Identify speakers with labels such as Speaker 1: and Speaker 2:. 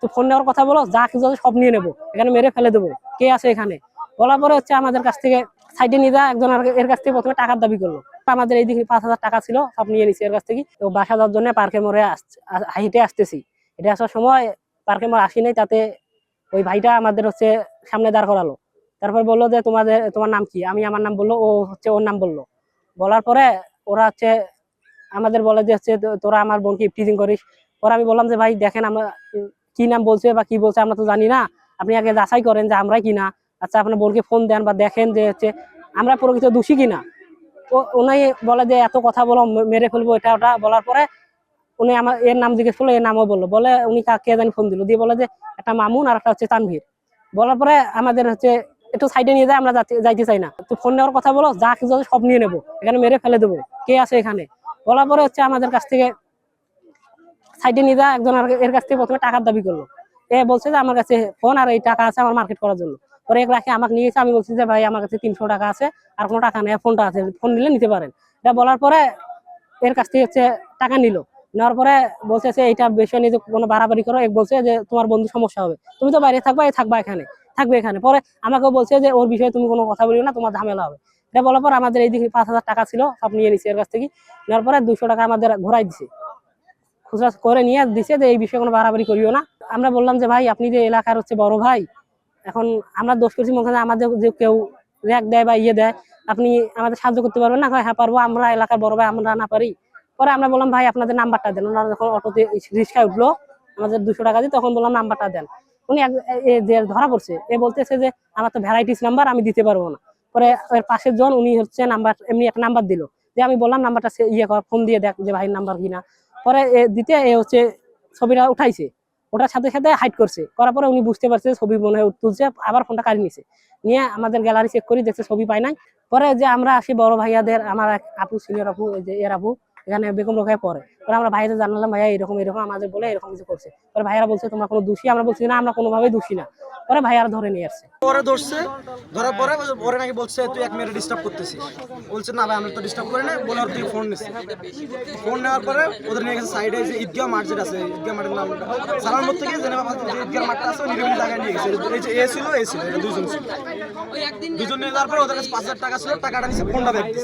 Speaker 1: তুই ফোন নেওয়ার কথা বলো যা কিছু সব নিয়ে নেব। এখানে মেরে ফেলে দেবো। কে আছে এখানে? বলার পরে হচ্ছে আমাদের কাছ থেকে সাইডে নিয়ে যা, একজন এর কাছ থেকে প্রথমে টাকার দাবি করল। আমাদের এই দিকে পাঁচ হাজার টাকা ছিল, সব নিয়ে নিছি এর কাছ থেকে। তো বাসা যাওয়ার জন্য পার্কে মোড়ে আ- আসতেছি। হেঁটে আসার সময় পার্কে মোড় আসি নাই, তাতে ওই ভাইটা আমাদের হচ্ছে সামনে দাঁড় করালো। তারপর বলল যে, তোমাদের, তোমার নাম কি? আমি আমার নাম বলল, ও হচ্ছে ওর নাম বলল। বলার পরে ওরা হচ্ছে আমাদের বলে যে, হচ্ছে তোরা আমার বোনকে ইফটিজিং করিস। পরে আমি বললাম যে, ভাই, দেখেন আমরা কি নাম বলছে বা কি বলছে আমরা তো জানি না। আপনি আগে যাচাই করেন যে আমরাই কিনা। আচ্ছা আপনার বোনকে ফোন দেন বা দেখেন যে হচ্ছে আমরা প্রকৃত দোষী কিনা। উনি বলে যে এত কথা বলো মেরে ফেলব এটা ওটা বলার পরে উনি আমার এর নাম জিজ্ঞেস করল, এর নামও বলল। বলে উনি কাকে জানি ফোন দিল। দিয়ে বলে যে একটা মামুন আর একটা হচ্ছে তানভীর। বলার পরে আমাদের হচ্ছে একটু সাইডে নিয়ে যায়, আমরা যাইতে চাই না। তো ফোন নেওয়ার কথা বলো, যা কিছু সব নিয়ে নেব। এখানে মেরে ফেলে দেবো। কে আছে এখানে? বলার পরে হচ্ছে আমাদের কাছ থেকে সাইডে নিয়ে যা, একজন এর কাছ থেকে প্রথমে টাকার দাবি করল। এ বলছে যে আমার কাছে ফোন আর এই টাকা আছে আমার মার্কেট করার জন্য। পরে এক রাখে আমাকে নিয়ে গেছে আমি বলছি যে, ভাই, আমার কাছে তিনশো টাকা আছে, আর কোনো টাকা নেই ফোনটা আছে ফোন নিলে নিতে পারেন। এটা বলার পরে এর কাছ থেকে হচ্ছে টাকা নিল। নেওয়ার পরে বলছে যে, এইটা বিষয় নিয়ে কোনো বাড়াবাড়ি করো। এক বলছে যে, তোমার বন্ধু সমস্যা হবে। তুমি তো বাইরে থাকবা এই থাকবা এখানে, থাকবে এখানে। পরে আমাকেও বলছে যে, ওর বিষয়ে তুমি কোনো কথা বলিও না, তোমার ঝামেলা হবে। এটা বলার পর আমাদের এইদিকে পাঁচ হাজার টাকা ছিল, সব নিয়ে নিছে এর কাছ থেকে। নেওয়ার পরে দুশো টাকা আমাদের ঘোরাই দিছে। খুচরা করে নিয়ে দিছে যে এই বিষয়ে কোনো বাড়াবাড়ি করিও না। আমরা বললাম যে, ভাই, আপনি যে এলাকার হচ্ছে বড় ভাই, এখন আমরা দোষ করছি মনে আমাদের যে কেউ র্যাক দেয় বা ইয়ে দেয়, আপনি আমাদের সাহায্য করতে পারবেন না? হ্যাঁ পারব, আমরা এলাকার বড় ভাই, আমরা না পারি। পরে আমরা বললাম, ভাই, আপনাদের নাম্বারটা দেন। ওনারা যখন অটোতে রিক্সায় উঠল, আমাদের দুশো টাকা দিয়ে, তখন বললাম, নাম্বারটা দেন। উনি যে ধরা পড়ছে, এ বলতেছে যে, আমার তো ভ্যারাইটিস নাম্বার, আমি দিতে পারব না। পরে এর পাশের জন, উনি হচ্ছে নাম্বার, এমনি একটা নাম্বার দিল। যে আমি বললাম, নাম্বারটা ইয়ে কর, ফোন দিয়ে দেখ যে ভাইয়ের নাম্বার কিনা। পরে দিতে এ হচ্ছে ছবিটা উঠাইছে। ওটার সাথে সাথে হাইড করছে। করার পরে উনি বুঝতে পারছে, ছবি মনে হয় তুলছে, আবার ফোনটা কাড়ি নিছে। নিয়ে আমাদের গ্যালারি চেক করি, দেখছে ছবি পাই নাই। পরে যে আমরা আসি বড় ভাইয়াদের, আমার আপু সিনিয়র আপু যে এর আপু, এখানে বেগম রোকায় পড়ে। পরে আমরা ভাইয়াদের জানালাম, ভাইয়া, এরকম এরকম আমাদের বলে এরকম কিছু করছে। পরে ভাইয়ারা বলছে, তোমরা কোনো দোষী? আমরা বলছি, না, আমরা কোনোভাবেই দোষী না। পরে ভাইয়ারা ধরে নিয়ে আসছে।
Speaker 2: পরে ধরছে, ধরার পরে ওরে নাকি বলছে, তুই এক মিনিট ডিস্টার্ব করতেছিস। বলছে, না ভাই আমি তো ডিস্টার্ব করি না বলে ওর তুই ফোন নিচ্ছে ফোন নেওয়ার পরে ওদের নিয়ে গেছে সাইডে যে ঈদগাহ মাঠ যেটা আছে, ঈদগাহ মাঠের নাম সালামত থেকে জেনে যে ঈদগাহ মাঠটা আছে নিরিবিলি জায়গায় নিয়ে গেছে। এই যে এ ছিল এ ছিল দুজন ছিল। দুজন নিয়ে যাওয়ার পরে ওদের কাছে পাঁচ হাজার টাকা ছিল, টাকাটা নিচ্ছে ফোনটা দিচ্ছে